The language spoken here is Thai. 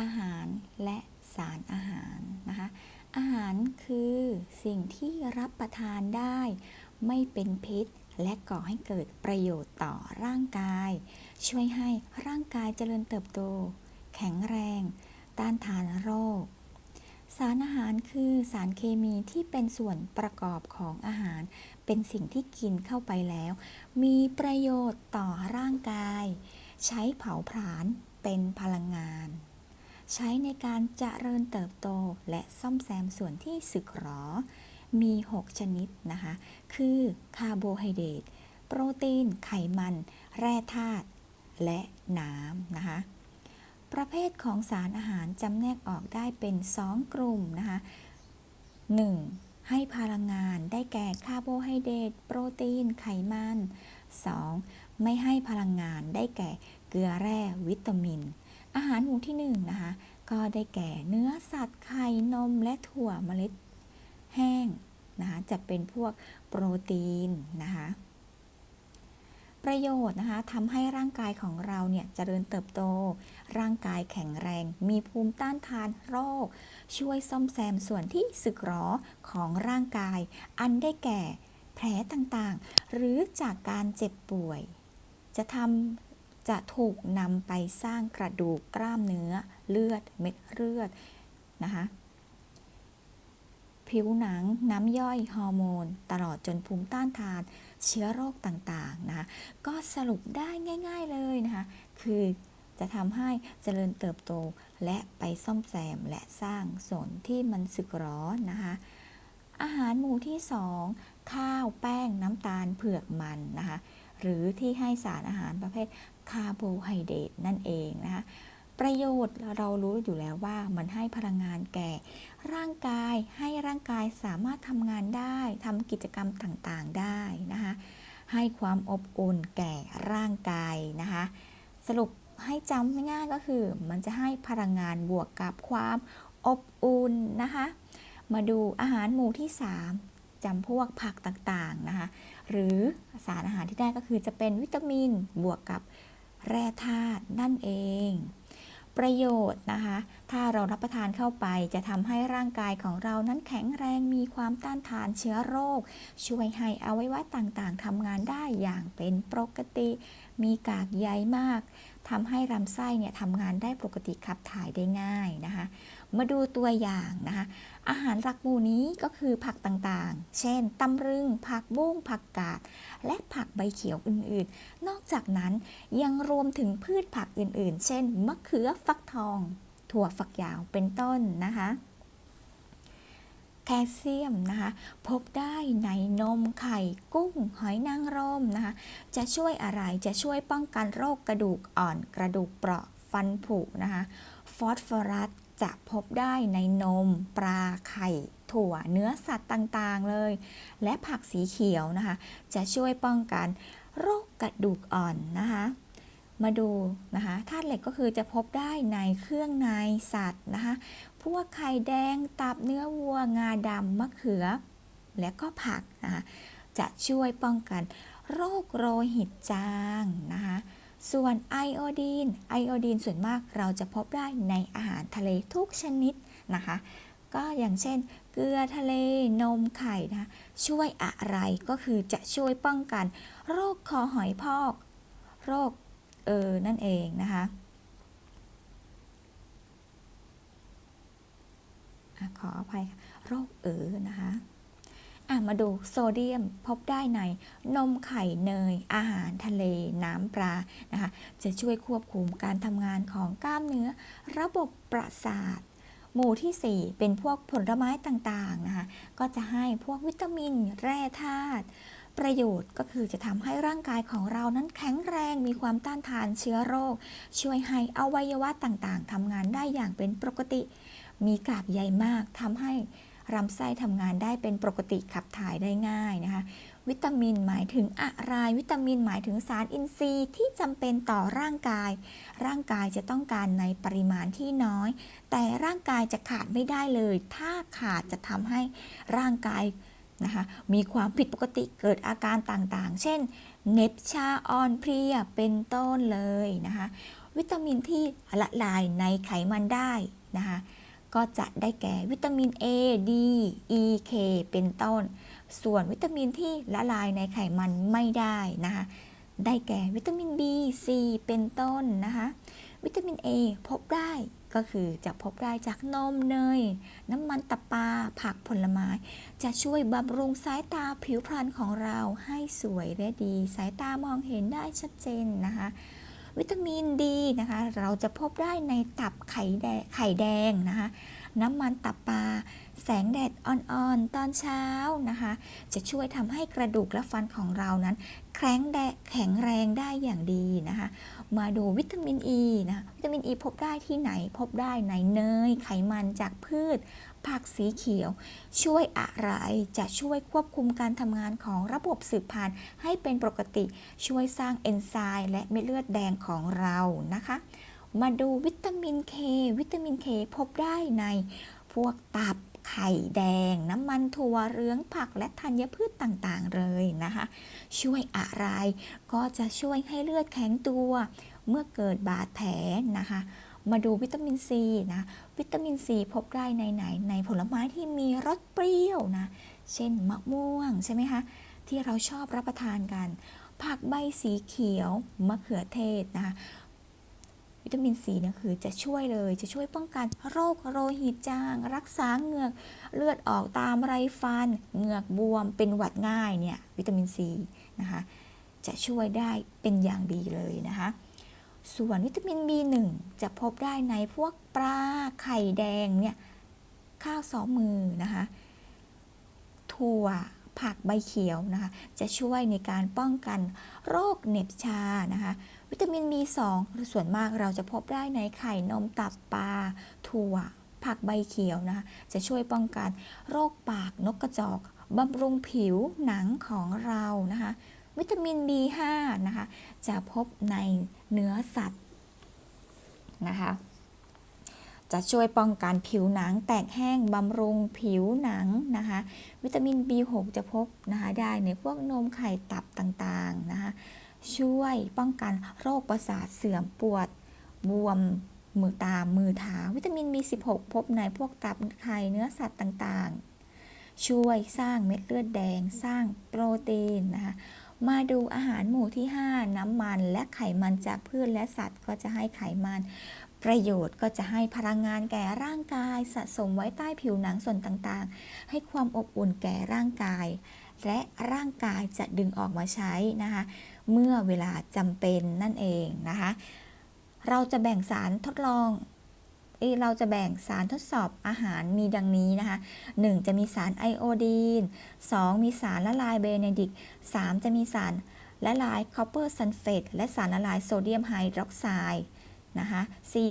อาหารและสารอาหารนะคะ อาหารคือสิ่งที่รับประทานได้ ไม่เป็นพิษ และก่อให้เกิดประโยชน์ต่อร่างกาย ช่วยให้ร่างกายเจริญเติบโต แข็งแรง ต้านทานโรค สารอาหารคือสารเคมีที่เป็นส่วนประกอบของอาหาร เป็นสิ่งที่กินเข้าไปแล้ว มีประโยชน์ต่อร่างกาย ใช้เผาผลาญเป็นพลังงาน ใช้ในการเจริญเติบโตและซ่อมแซมส่วนที่สึกหรอ มี 6 ชนิดนะคะ คือคาร์โบไฮเดรตโปรตีน ไขมัน แร่ธาตุและน้ำนะคะ ประเภทของสารอาหารจำแนกออกได้เป็น 2 กลุ่มนะคะ 1. ให้พลังงานได้แก่คาร์โบไฮเดรตโปรตีน ไขมัน 2. ไม่ให้พลังงานได้แก่เกลือแร่วิตามิน อาหารหมู่ที่1นนะคะ ก็ได้แก่เนื้อสัตว์ไข่นมและถั่วเมล็ดแห้งนะคะจะเป็นพวกโปรตีนนะคะประโยชน์นะคะทำให้ร่างกายของเราเนี่ยเจริญเติบโต ร่างกายแข็งแรง มีภูมิต้านทานโรค ช่วยซ่อมแซมส่วนที่สึกหรอของร่างกาย อันได้แก่แผลต่างๆ หรือจากการเจ็บป่วย จะทำ จะถูกนำไปสร้างกระดูกกล้ามเนื้อเลือดเม็ดเลือดนะคะผิวหนังน้ำย่อยฮอร์โมน ตลอดจนภูมิต้านทานเชื้อโรคต่างๆนะคะก็สรุปได้ง่าย ๆเลยนะคะคือจะทำให้เจริญเติบโตและไปซ่อมแซมและสร้างส่วนที่มันสึกหรอนะคะอาหารหมู่ที่ 2 ข้าวแป้งน้ำตาลเผือกมันนะคะหรือที่ให้สารอาหารประเภท คาร์โบไฮเดรตนั่นเองนะคะประโยชน์เรารู้อยู่แล้วว่ามันให้พลังงานแก่ ร่างกายให้ร่างกายสามารถทำงานได้ทำกิจกรรมต่างๆได้นะคะให้ความอบอุ่นแก่ร่างกายนะคะสรุปให้จำง่ายๆก็คือ มันจะให้พลังงานบวกกับความอบอุ่นนะคะมาดูอาหารหมู่ที่ 3จำพวกผักต่างๆนะคะหรือสารอาหารที่ได้ก็คือจะเป็นวิตามินบวกกับ แร่ธาตุนั่นเอง ประโยชน์นะคะ ถ้าเรารับประทานเข้าไปจะทำให้ร่างกายของเรานั้นแข็งแรงมีความต้านทานเชื้อโรค ช่วยให้อวัยวะต่างๆทำงานได้อย่างเป็นปกติ มีกากใยมากทำให้ลำไส้เนี่ยทำงานได้ปกติขับถ่ายได้ง่ายนะคะ มาดูตัวอย่างนะคะ อาหารหลักหมู่นี้ก็คือผักต่างๆ เช่นตำรึง ผักบุ้ง ผักกาด และผักใบเขียวอื่นๆ นอกจากนั้นยังรวมถึงพืชผักอื่นๆ เช่น มะเขือฟักทอง ถั่วฝักยาวเป็นต้นนะคะ แคลเซียมนะคะพบได้ในนมไข่กุ้งหอยนางรมนะคะจะช่วยอะไรจะช่วยป้องกันโรคกระดูกอ่อนกระดูกเปราะฟันผุนะคะฟอสฟอรัสจะพบได้ในนม ปลาไข่ถั่วเนื้อสัตว์ต่างๆเลย และผักสีเขียวนะคะ จะช่วยป้องกันโรคกระดูกอ่อนนะคะ มาดูนะคะธาตุเหล็กก็คือจะพบได้ในเครื่องในสัตว์นะคะ พวกไข่แดง ตับเนื้อวัว งาดำมะเขือ และก็ผักนะคะจะช่วยป้องกันโรคโลหิตจางนะคะส่วนไอโอดีน ไอโอดีนส่วนมากเราจะพบได้ในอาหารทะเลทุกชนิดนะคะ ก็อย่างเช่น เกลือทะเล นมไข่นะ ช่วยอะไรก็คือจะช่วยป้องกัน โรคคอหอยพอก โรคเออนั่นเองนะคะ อขออภัยโรคเออนะคะอะมาดูโซเดียมพบได้ในนมไข่เนย อาหารทะเลน้ำปลานะคะจะช่วยควบคุมการทำงานของกล้ามเนื้อ ระบบประสาท หมู่ที่ 4 เป็นพวกผลไม้ต่างๆนะคะก็จะให้พวกวิตามิน แร่ธาตุประโยชน์ก็คือจะทำให้ร่างกายของเรานั้นแข็งแรงมีความต้านทานเชื้อโรค ช่วยให้อวัยวะต่างๆทำงานได้อย่างเป็นปกติ มีกากใยมากทำให้ลำไส้ทำงานได้เป็นปกติขับถ่ายได้ง่ายนะคะ วิตามินหมายถึงอะไร วิตามินหมายถึงสารอินทรีย์ที่จำเป็นต่อร่างกาย ร่างกายจะต้องการในปริมาณที่น้อย แต่ร่างกายจะขาดไม่ได้เลย ถ้าขาดจะทำให้ร่างกายนะคะมีความผิดปกติเกิดอาการต่างๆ เช่นเน็บชาอ่อนเพลียเป็นต้นเลยนะคะ วิตามินที่ละลายในไขมันได้นะคะ ก็จะได้แก่วิตามิน A D E K เป็นต้น ส่วนวิตามินที่ละลายในไขมันไม่ได้นะคะได้แก่วิตามิน B C เป็นต้นนะคะวิตามิน A พบได้ก็คือจะพบได้จากนมเนย น้ำมันตับปลาผักผลไม้ จะช่วยบำรุงสายตาผิวพรรณของเราให้สวยและดี สายตามองเห็นได้ชัดเจนนะคะ วิตามินดีนะคะ เราจะพบได้ในตับไข่แดงไข่แดงนะคะ น้ำมันตับปลา แสงแดดอ่อนๆ ตอนเช้านะคะ จะช่วยทำให้กระดูกและฟันของเรานั้น แข็งแดแข็งแรงได้อย่างดีนะคะ มาดูวิตามินอ e ีนะวิตามินอ e ีพบได้ที่ไหน พบได้ในเนย ไขมันจากพืช ผักสีเขียว ช่วยอะไรจะช่วยควบคุมการทำงานของระบบสืบพันธุ์ให้เป็นปกติ ช่วยสร้างเอนไซม์และเม็ดเลือดแดงของเรานะคะ มาดูวิตามินเควิตามินเคพบได้ในพวกตับไข่แดง น้ำมันถั่วเหลืองผักและธัญพืชต่างๆเลยนะคะ ช่วยอะไรก็จะช่วยให้เลือดแข็งตัว เมื่อเกิดบาดแผลนะคะ มาดูวิตามินซีนะวิตามินซีพบได้ในไหนในผลไม้ที่มีรสเปรี้ยวนะเช่นมะม่วงใช่ไหมคะที่เราชอบรับประทานกัน ผักใบสีเขียวมะเขือเทศนะคะวิตามินซีเนี่ยคือจะช่วยเลยจะช่วยป้องกันโรคโลหิตจาง รักษาเหงือกเลือดออกตามไรฟัน เหงือกบวมเป็นหวัดง่ายเนี่ยวิตามินซีนะคะจะช่วยได้เป็นอย่างดีเลยนะคะ ส่วนวิตามิน B1 จะพบได้ในพวกปลาไข่แดงเนี่ยข้าวสองมือนะคะถั่วผักใบเขียวนะคะจะช่วยในการป้องกันโรคเหน็บชานะคะวิตามิน B2 ส่วนมากเราจะพบได้ในไข่นมตับปลาถั่ว ผักใบเขียวนะคะจะช่วยป้องกันโรคปากนกกระจอกบำรุงผิวหนังของเรานะคะ วิตามิน B5 นะคะจะพบในเนื้อสัตว์นะคะจะช่วยป้องกันผิวหนังแตกแห้งบำรุงผิวหนังนะคะวิตามิน B6 จะพบนะคะได้ในพวกนมไข่ตับต่างๆนะคะช่วยป้องกันโรคประสาทเสื่อมปวดบวมมือตามมือเท้าวิตามิน B16 พบในพวกตับไข่เนื้อสัตว์ต่างๆ ช่วยสร้างเม็ดเลือดแดงสร้างโปรตีนนะคะ มาดูอาหารหมู่ที่ 5 น้ำมันและไขมันจากพืชและสัตว์ก็จะให้ไขมัน ประโยชน์ก็จะให้พลังงานแก่ร่างกาย สะสมไว้ใต้ผิวหนังส่วนต่างๆ ให้ความอบอุ่นแก่ร่างกาย และร่างกายจะดึงออกมาใช้นะคะ เมื่อเวลาจำเป็นนั่นเองนะคะ เราจะแบ่งสารทดลอง เราจะแบ่งสารทดสอบอาหารมีดังนี้นะคะ 1. จะมีสารไอโอดีน 2. มีสารละลายเบเนดิก 3. จะมีสารละลายคอปเปอร์ซัลเฟตและสารละลายโซเดียมไฮดรอกไซด์นะคะ4